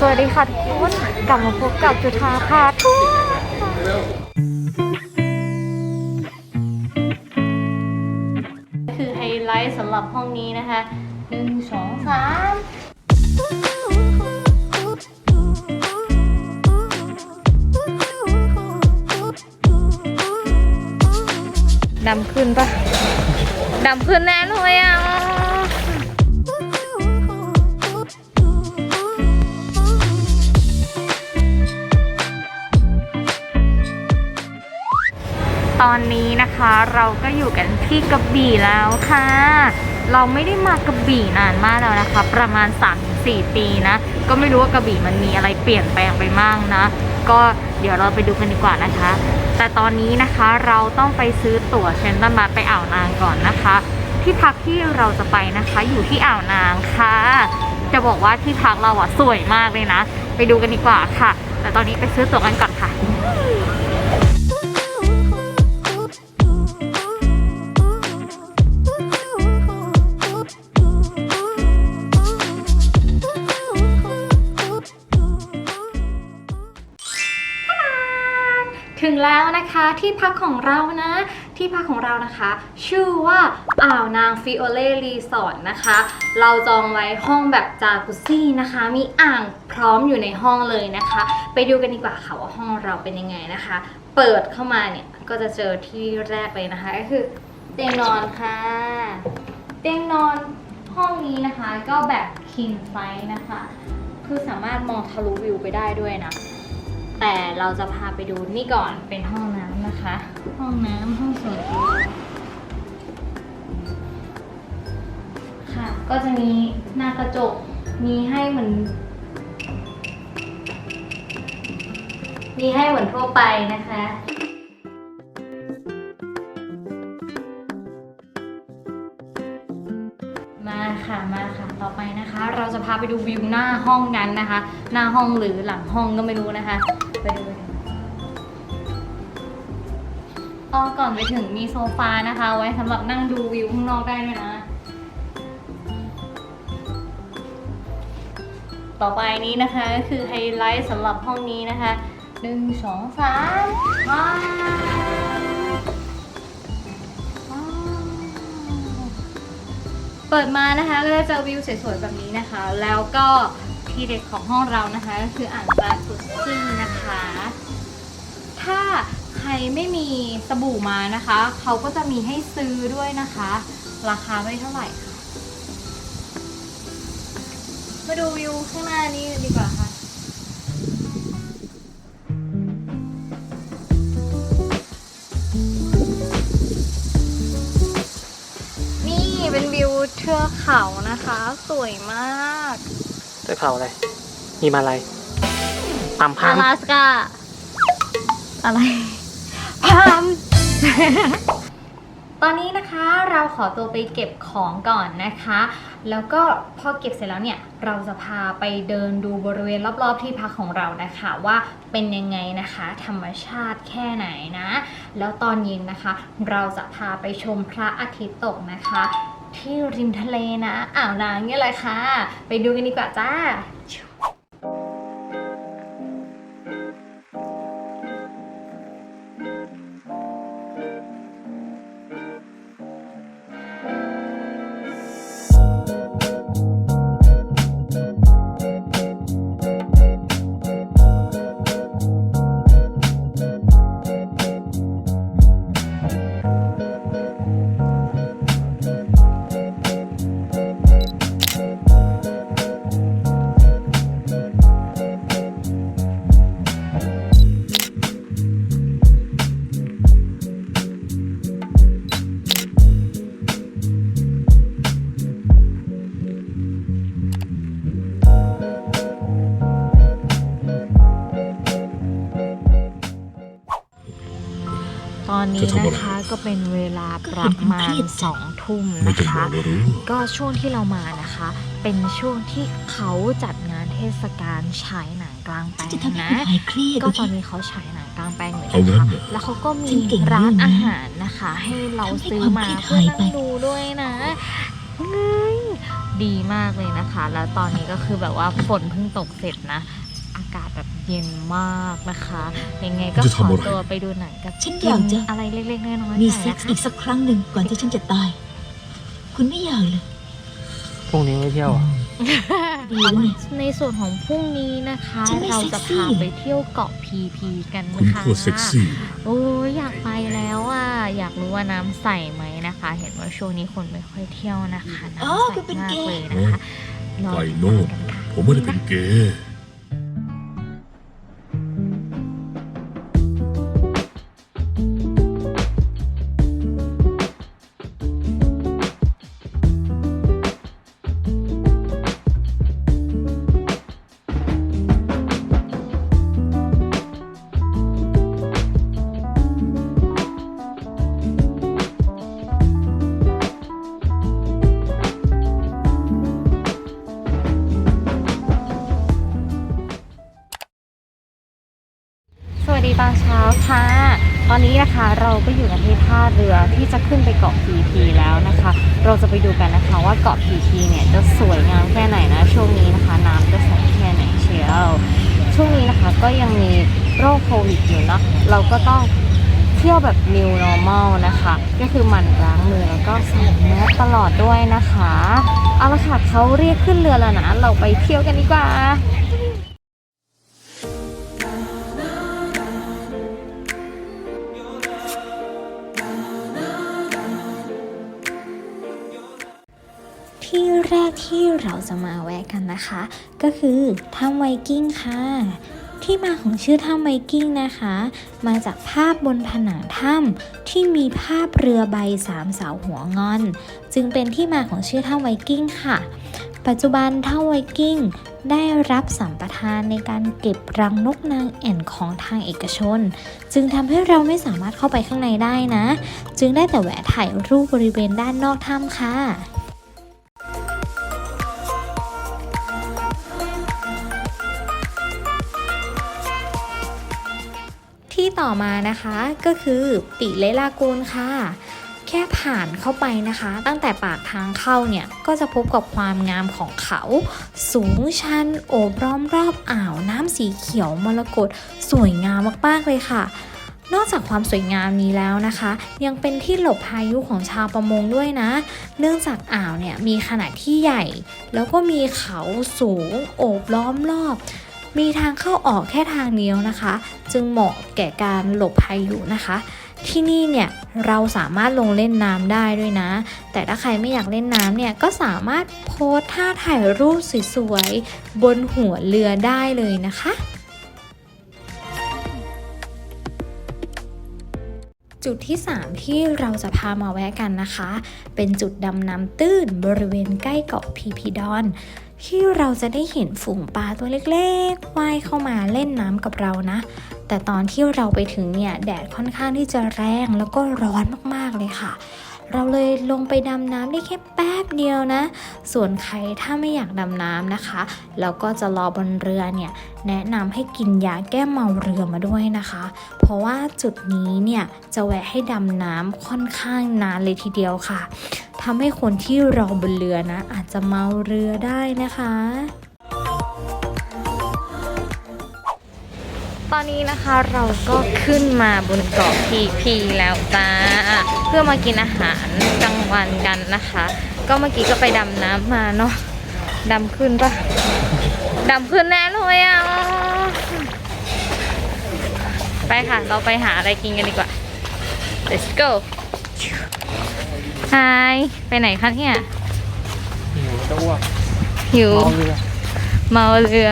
สวัสดีค่ะทุกคนกลับมาพบกับจุธาพาทัวร์คือไฮไลท์สำหรับห้องนี้นะคะหนึ่งสองสามดำขึ้นปะดำขึ้นแน่เลยอะ ตอนนี้นะคะเราก็อยู่กันที่กระบี่แล้วค่ะ เราไม่ได้มากระบี่นานมากแล้วนะคะ ประมาณ 3-4 ปีนะ ก็ไม่รู้ว่ากระบี่มันมีอะไรเปลี่ยนแปลงไปมากนะ ก็เดี๋ยวเราไปดูกันดีกว่านะคะ แต่ตอนนี้นะคะเราต้องไปซื้อตั๋วเชนตันบัสไปอ่าวนางก่อนนะคะ ที่พักที่เราจะไปนะคะอยู่ที่อ่าวนางค่ะ จะบอกว่าที่พักเราอะสวยมากเลยนะ ไปดูกันดีกว่าค่ะ แต่ตอนนี้ไปซื้อตั๋วกันก่อนค่ะ แล้วนะคะที่พักของเรานะ ที่พักของเรานะคะ ชื่อว่าอ่าวนางฟิโอเล่รีสอร์ทนะคะ เราจองไว้ห้องแบบจากุซี่นะคะ มีอ่างพร้อมอยู่ในห้องเลยนะคะ ไปดูกันดีกว่าค่ะว่าห้องเราเป็นยังไงนะคะ เปิดเข้ามาเนี่ยก็จะเจอที่แรกเลยนะคะ ก็คือเตียงนอนค่ะ เตียงนอนห้องนี้นะคะ ก็แบบ king size นะคะ คือสามารถมองทะลุวิวไปได้ด้วยนะ แต่เราจะพาไปดูนี่ก่อนเป็นห้องน้ำนะคะ ห้องน้ำห้องส่วนตัวค่ะ ก็จะมีหน้ากระจกมีให้เหมือนมีให้เหมือนทั่วไปนะคะ ไปดูวิวหน้าห้องกันนะคะ หน้าห้องหรือหลังห้องก็ไม่รู้นะคะ ไปดูกันอ๋อก่อนไปถึงมีโซฟานะคะ ไว้สำหรับนั่งดูวิวข้างนอกได้ด้วยนะ ต่อไปนี้นะคะก็คือไฮไลท์สำหรับห้องนี้นะคะหนึ่งสองสามว้า ปิดมานะคะก็จะเจอวิวสวยๆแบบนี้นะคะ แล้วก็ที่เด็ดของห้องเรานะคะ ก็คืออ่างปลากุซซี่นะคะ ถ้าใครไม่มีสบู่มานะคะ เขาก็จะมีให้ซื้อด้วยนะคะ ราคาไม่เท่าไหร่ค่ะ มาดูวิวข้างหน้านี้ดีกว่าค่ะ เทือกเขานะคะ สวยมากเจอเขาอะไร มีมาอะไรปั๊มพัอางลาสกาอะไรพามตอนนี้นะคะเราขอตัวไปเก็บของก่อนนะคะ แล้วก็พอเก็บเสร็จแล้วเนี่ย เราจะพาไปเดินดูบริเวณรอบๆที่พักของเรานะคะ ว่าเป็นยังไงนะคะ ธรรมชาติแค่ไหนนะ แล้วตอนเย็นนะคะ เราจะพาไปชมพระอาทิตย์ตกนะคะ ที่ริมทะเลนะอ่าวนางเนี่ยแหละค่ะ ไปดูกันดีกว่าจ้า ลาประมาณสองทุ่มไม่นะต้องบคะอกก็รู้ก็ช่วงที่เรามานะคะ เป็นช่วงที่เขาจัดงานเทศกาลฉายหนังกลางแปลจะงทำให้นะคุณหายเครียดก็โอเคตอนนี้เขาฉายหนังกลางแปลงอยู่เอานะงั้นคะเหรอแล้วเขาก็มีฉันเก่งร้านเรื่องนี้อาหารนะคะ ให้เราซื้อมาทำให้เพื่อความเครียดหายไปนั่งดูด้วยนะเงยดีมากเลยนะคะ แล้วตอนนี้ก็คือแบบว่าฝนเพิ่งตกเสร็จนะ อากาศแบบ เย็นมากนะคะยังไงก็จะขอทำอะไร ตัวไปดูหนังกับฉันอยากจะ อะไรเล็กๆน้อยๆหน่อยมีนะเซ็กซ์คะอีกสักครั้งหนึ่งก่อนที่ฉันจะตาย คุณไม่อยากเลย พรุ่งนี้ไม่เที่ยวอะ ดีแล้วไงในส่วนของพรุ่งนี้นะคะ ฉันไม่เราเซ็กจะซี่ พาไปเที่ยวเกาะพีพีกันคุณนะคะพูดเซ็กซี่ โอ้ยอยากไปแล้วอะ อยากรู้ว่าน้ำใสไหมนะคะ เห็นว่าช่วงนี้คนไม่ค่อยเที่ยวนะคะอ๋อน้ำใสคือเป็นมากเกย์เลยนะคะรอไก่ติดโน่ตามกันค่ะ ผมไม่ได้เป็นเกย์ นะคะ เราก็อยู่กันที่ท่าเรือที่จะขึ้นไปเกาะพีพีแล้วนะคะ เราจะไปดูกันนะคะว่าเกาะพีพีเนี่ยจะสวยงามแค่ไหนนะ ช่วงนี้นะคะน้ำจะใสแค่ไหนเชียวช่วงนี้นะคะก็ยังมีโรคโควิดอยู่เนาะเราก็ต้องเที่ยวแบบ new normal นะคะ ก็คือหมั่นล้างมือแล้วก็ใส่แมสตลอดด้วยนะคะ เอาละค่ะเขาเรียกขึ้นเรือแล้วนะ เราไปเที่ยวกันดีกว่า ที่เราจะมาแวะกันนะคะ ก็คือถ้ำไวกิ้งค่ะ ที่มาของชื่อถ้ำไวกิ้งนะคะ มาจากภาพบนผนังถ้ำที่มีภาพเรือใบสามเสาหัวงอน จึงเป็นที่มาของชื่อถ้ำไวกิ้งค่ะ ปัจจุบันถ้ำไวกิ้งได้รับสัมปทานในการเก็บรังนกนางแอ่นของทางเอกชน จึงทำให้เราไม่สามารถเข้าไปข้างในได้นะ จึงได้แต่แวะถ่ายรูปบริเวณด้านนอกถ้ำค่ะ ต่อมานะคะก็คือปิเลลากูนค่ะ แค่ผ่านเข้าไปนะคะ ตั้งแต่ปากทางเข้าเนี่ยก็จะพบกับความงามของเขา สูงชันโอบล้อมรอบอ่าวน้ำสีเขียวมรกตสวยงามมากๆเลยค่ะนอกจากความสวยงามนี้แล้วนะคะ ยังเป็นที่หลบพายุของชาวประมงด้วยนะ เนื่องจากอ่าวเนี่ยมีขนาดที่ใหญ่ แล้วก็มีเขาสูงโอบล้อมรอบ มีทางเข้าออกแค่ทางเดียวนะคะ จึงเหมาะแก่การหลบพายุนะคะ ที่นี่เนี่ยเราสามารถลงเล่นน้ำได้ด้วยนะ แต่ถ้าใครไม่อยากเล่นน้ำเนี่ยก็สามารถโพสท่าถ่ายรูปสวยๆบนหัวเรือได้เลยนะคะจุดที่ 3 ที่เราจะพามาแวะกันนะคะ เป็นจุดดำน้ำตื้นบริเวณใกล้เกาะพีพีดอน ที่เราจะได้เห็นฝูงปลาตัวเล็กๆว่ายเข้ามาเล่นน้ำกับเรานะ แต่ตอนที่เราไปถึงเนี่ยแดดค่อนข้างที่จะแรงแล้วก็ร้อนมากๆเลยค่ะ เราเลยลงไปดำน้ำได้แค่แป๊บเดียวนะ ส่วนใครถ้าไม่อยากดำน้ำนะคะแล้วก็จะรอบนเรือเนี่ยแนะนำให้กินยาแก้เมาเรือมาด้วยนะคะ เพราะว่าจุดนี้เนี่ยจะแวะให้ดำน้ำค่อนข้างนานเลยทีเดียวค่ะ ทำให้คนที่รอบนเรือนะ อาจจะเมาเรือได้นะคะ ตอนนี้นะคะเราก็ขึ้นมาบนเกาะพีพีแล้วจ้า เพื่อมากินอาหารกลางวันกันนะคะ ก็เมื่อกี้ก็ไปดำน้ำมาเนาะดำขึ้นปะดำขึ้นแน่เลยอะไปค่ะ เราไปหาอะไรกินกันดีกว่า let's go hi ไปไหนคะเนี่ย หิวจะอ้วกหิว เมาเรือเมาเรือ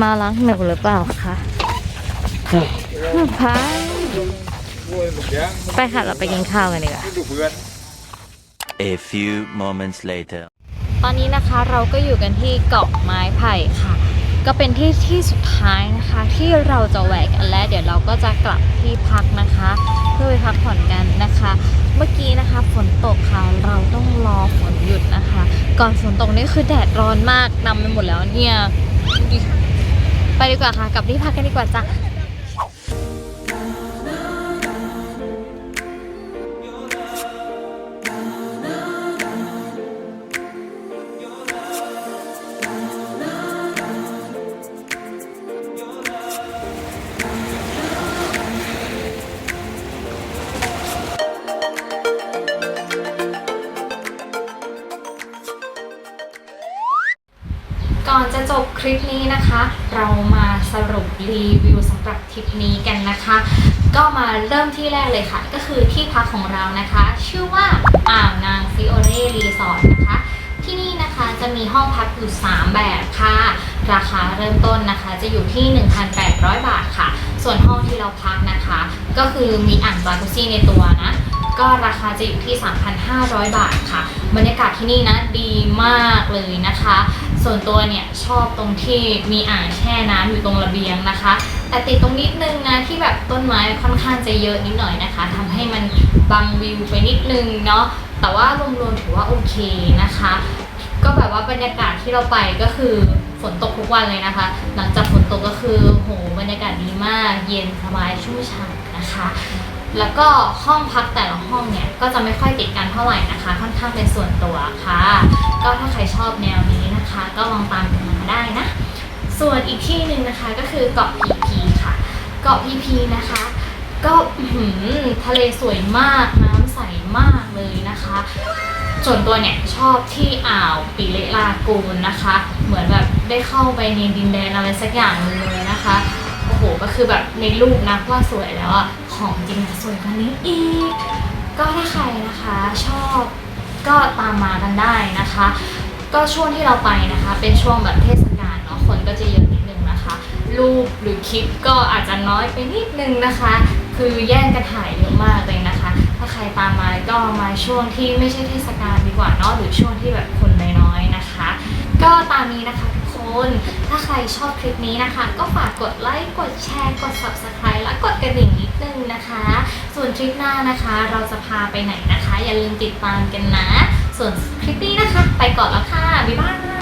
มาล้างหนูหรือเปล่าคะพายไปค่ะ เราไปกินข้าวกันดีกว่า A few moments later. ตอนนี้นะคะเราก็อยู่กันที่เกาะไม้ไผ่ค่ะ ก็เป็นที่ที่สุดท้ายนะคะ ที่เราจะแหวกกันและเดี๋ยวเราก็จะกลับที่พักนะคะ เพื่อไปพักผ่อนกันนะคะ เมื่อกี้นะคะฝนตกค่ะเราต้องรอฝนหยุดนะคะ ก่อนฝนตกนี่คือแดดร้อนมากนำไปหมดแล้วเนี่ยไปดีกว่าค่ะกลับที่พักกันดีกว่าจ้ะ「 ลิปนี้นะคะ เรามาสรุปรีวิวสำหรับทริปนี้กันนะคะ ก็มาเริ่มที่แรกเลยค่ะ ก็คือที่พักของเรานะคะ ชื่อว่าอ่าวนางฟิโอเรรีสอร์ทนะคะ ที่นี่นะคะจะมีห้องพักอยู่3แบบค่ะ ราคาเริ่มต้นนะคะ จะอยู่ที่ 1,800 บาทค่ะ ส่วนห้องที่เราพักนะคะ ก็คือมีอ่างจากุซี่ในตัวนะก็ราคาจะอยู่ที่ 3,500 บาทค่ะ บรรยากาศที่นี่นะดีมากเลยนะคะ ส่วนตัวเนี่ยชอบตรงที่มีอ่างแช่น้ำอยู่ตรงระเบียงนะคะ แต่ติดตรงนิดนึงนะที่แบบต้นไม้ค่อนข้างจะเยอะนิดหน่อยนะคะทำให้มันบังวิวไปนิดนึงเนาะแต่ว่ารวมๆถือว่าโอเคนะคะ ก็แบบว่าบรรยากาศที่เราไปก็คือฝนตกทุกวันเลยนะคะ หลังจากฝนตกก็คือโหบรรยากาศดีมากเย็นสบายชุ่มฉ่ำนะคะ แล้วก็ห้องพักแต่ละห้องเนี่ยก็จะไม่ค่อยติดกันเท่าไหร่นะคะ ค่อนข้างเป็นส่วนตัวค่ะ ก็ถ้าใครชอบแนวนี้ ก็ลองตามกันมาได้นะ ส่วนอีกที่หนึ่งนะคะก็คือเกาะพีพีค่ะ เกาะพีพีนะคะ ก็ทะเลสวยมากน้ำใสมากเลยนะคะ ส่วนตัวเนี่ยชอบที่อ่าวปิเลลากูนนะคะ เหมือนแบบได้เข้าไปในดินแดนอะไรสักอย่างเลยนะคะโอ้โหก็คือแบบในรูปนะว่าสวยแล้วอะของจริงสวยกว่านี้อีก ก็ถ้าใครนะคะชอบก็ตามมากันได้นะคะ ก็ช่วงที่เราไปนะคะ เป็นช่วงแบบเทศกาลเนาะคนก็จะเยอะนิดนึงนะคะ รูปหรือคลิปก็อาจจะน้อยไปนิดนึงนะคะ คือแย่งกันถ่ายเยอะมากเลยนะคะ ถ้าใครตามมาก็มาช่วงที่ไม่ใช่เทศกาลดีกว่าเนาะหรือช่วงที่แบบคนน้อยๆนะคะ ก็ตามนี้นะคะทุกคนถ้าใครชอบคลิปนี้นะคะ ก็ฝากกดไลค์กดแชร์กด subscribe และกดกระดิ่งนิดนึงนะคะ ส่วนทริปหน้านะคะ เราจะพาไปไหนนะคะ อย่าลืมติดตามกันนะ ส่วนคลิปนี้นะคะ ไปก่อนแล้วค่ะ บ๊ายบาย